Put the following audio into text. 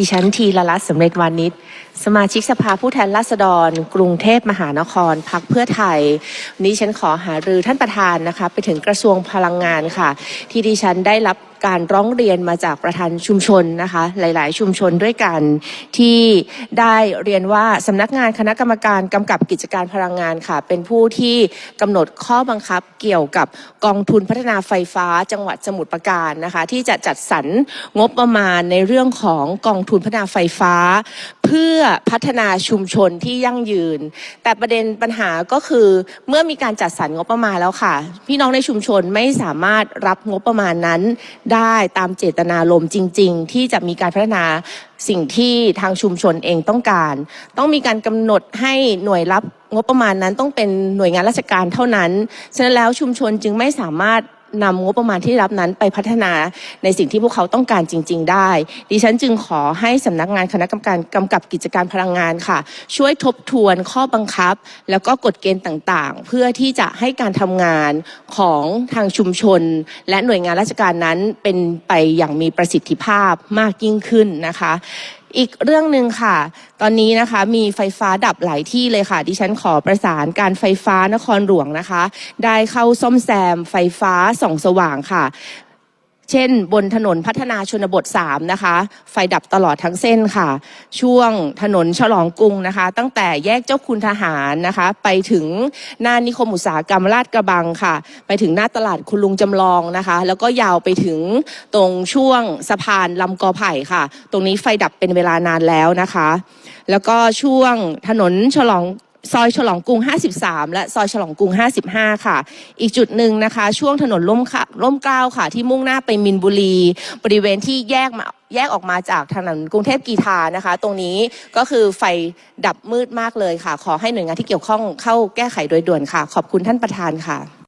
ดิฉันทีละลัตสำเร็จวานิชสมาชิกสภาผู้แทนราษฎร กรุงเทพมหานครพักเพื่อไทยวันนี้ฉันขอหารือท่านประธานนะคะ ไปถึงกระทรวงพลังงานค่ะ ที่ดิฉันได้รับ การร้องเรียนมาจากประธานชุมชนนะคะ หลาย ๆ ชุมชนด้วยกันที่ได้เรียนว่าสำนักงานคณะกรรมการกำกับกิจการพลังงานค่ะ เป็นผู้ที่กำหนดข้อบังคับเกี่ยวกับกองทุนพัฒนาไฟฟ้า จังหวัดสมุทรปราการนะคะ ที่จะจัดสรรงบประมาณในเรื่องของกองทุนพัฒนาไฟฟ้า เพื่อพัฒนาชุมชนที่ยั่งยืน แต่ประเด็นปัญหาก็คือเมื่อมีการจัดสรรงบประมาณแล้วค่ะ พี่น้องในชุมชนไม่สามารถรับงบประมาณนั้นได้ตามเจตนารมณ์จริง ๆ ที่จะมีการพัฒนาสิ่งที่ทางชุมชนเองต้องการ ต้องมีการกำหนดให้หน่วยรับงบประมาณนั้นต้องเป็นหน่วยงานราชการเท่านั้น ฉะนั้นแล้วชุมชนจึงไม่สามารถ นำงบประมาณที่รับนั้นไปพัฒนาในสิ่งที่พวกเขาต้องการจริง ๆ ได้ ดิฉันจึงขอให้สำนักงานคณะกรรมการกำกับกิจการพลังงานค่ะ ช่วยทบทวนข้อบังคับ แล้วก็กฎเกณฑ์ต่างๆ เพื่อที่จะให้การทำงานของทางชุมชน และหน่วยงานราชการนั้นเป็นไปอย่างมีประสิทธิภาพมากยิ่งขึ้นนะคะ อีกเรื่องหนึ่งค่ะ ตอนนี้นะคะมีไฟฟ้าดับหลายที่เลยค่ะ ดิฉันขอประสานการไฟฟ้านครหลวงนะคะ ได้เข้าซ่อมแซมไฟฟ้าส่องสว่างค่ะ เช่น บนถนนพัฒนาชนบท 3 นะคะ ไฟดับตลอดทั้งเส้นค่ะ ช่วงถนนฉลองกรุงนะคะ ตั้งแต่แยกเจ้าคุณทหารนะคะ ไปถึงหน้านิคมอุตสาหกรรมลาดกระบังค่ะ ไปถึงหน้าตลาดคุณลุงจำลองนะคะ แล้วก็ยาวไปถึงตรงช่วงสะพานลำกอไผ่ค่ะ ตรงนี้ไฟดับเป็นเวลานานแล้วนะคะ แล้วก็ช่วงถนนฉลอง ซอยฉลองกรุง 53 และซอยฉลองกรุง 55 ค่ะ อีกจุดหนึ่งนะคะ ช่วงถนนล่มค่ะล่มเกล้าค่ะ ที่มุ่งหน้าไปมินบุรี บริเวณที่แยกมาแยกออกมาจากถนนกรุงเทพกีทานะคะ ตรงนี้ก็คือไฟดับมืดมากเลยค่ะ ขอให้หน่วยงานที่เกี่ยวข้องเข้าแก้ไขโดยด่วนค่ะ ขอบคุณท่านประธานค่ะ